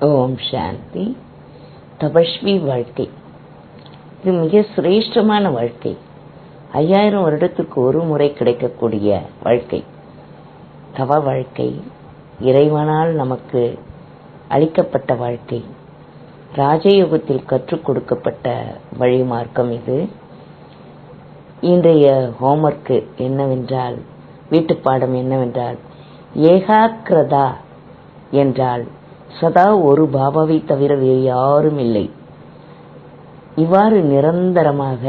ஓம் சாந்தி தபஸ்வி வாழ்க்கை இது மிக சிரேஷ்டமான வாழ்க்கை. ஐயாயிரம் வருடத்துக்கு ஒரு முறை கிடைக்கக்கூடிய வாழ்க்கை. தவ வாழ்க்கை இறைவனால் நமக்கு அளிக்கப்பட்ட வாழ்க்கை. ராஜயோகத்தில் கற்றுக் கொடுக்கப்பட்ட வழி மார்க்கம் இது. இன்றைய ஹோம்ஒர்க்கு என்னவென்றால் வீட்டுப்பாடம் என்னவென்றால் ஏகாக்கிரதா என்றால் சதா ஒரு பாபாவை தவிர வேறு யாரும் இல்லை. இவ்வாறு நிரந்தரமாக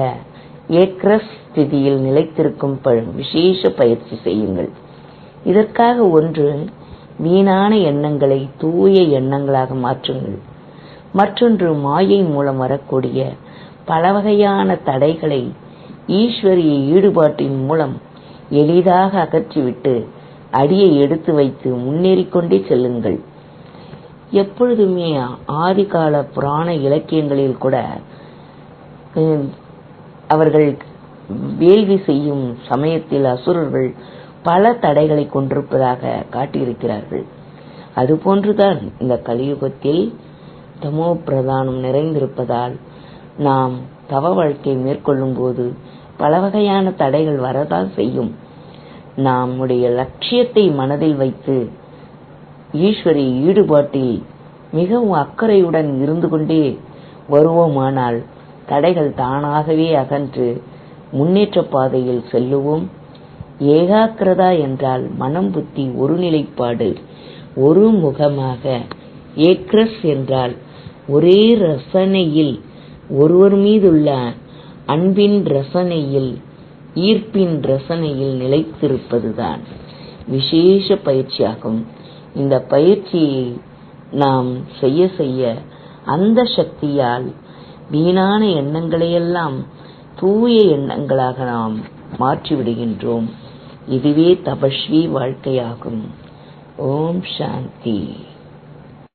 ஏக்ரஸ் ஸ்திதியில் நிலைத்திருக்கும் விசேஷ பயிற்சி செய்யுங்கள். இதற்காக ஒன்று வீணான எண்ணங்களை தூய எண்ணங்களாக மாற்றுங்கள். மற்றொன்று மாயை மூலம் வரக்கூடிய பல வகையான தடைகளை ஈஸ்வரிய ஈடுபாட்டின் மூலம் எளிதாக அகற்றிவிட்டு அடியை எடுத்து வைத்து முன்னேறிக்கொண்டே செல்லுங்கள். எப்பொழுதுமே ஆதிகால புராண இலக்கியங்களில் கூட அவர்கள் வேள்வி செய்யும் சமயத்தில் அசுரர்கள் பல தடைகளை கொண்டிருப்பதாக காட்டியிருக்கிறார்கள். அதுபோன்றுதான் இந்த கலியுகத்தில் தமோ பிரதானம் நிறைந்திருப்பதால் நாம் தவ வாழ்க்கை மேற்கொள்ளும் போது பல வகையான தடைகள் வரதான் செய்யும். நம்முடைய லட்சியத்தை மனதில் வைத்து ஈஸ்வரி ஈடுபாட்டில் மிகவும் அக்கறையுடன் இருந்து கொண்டே வருவோமானால் தடைகள் தானாகவே அகன்று முன்னேற்ற பாதையில் செல்லுவோம். ஏகாக்கிரதா என்றால் மனம் புத்தி ஒருநிலைப்பாடு ஒரு முகமாக. ஏக்ரஸ் என்றால் ஒரே ரசனையில் ஒருவர் மீதுள்ள அன்பின் ரசனையில் ஈர்ப்பின் ரசனையில் நிலைத்திருப்பதுதான். விசேஷ பயிற்சியாகும். இந்த பயிற்சியை நாம் செய்ய செய்ய அந்த சக்தியால் வீணான எண்ணங்களையெல்லாம் தூய எண்ணங்களாக நாம் மாற்றிவிடுகின்றோம். இதுவே தபஸ்வி வாழ்க்கையாகும். ஓம் சாந்தி.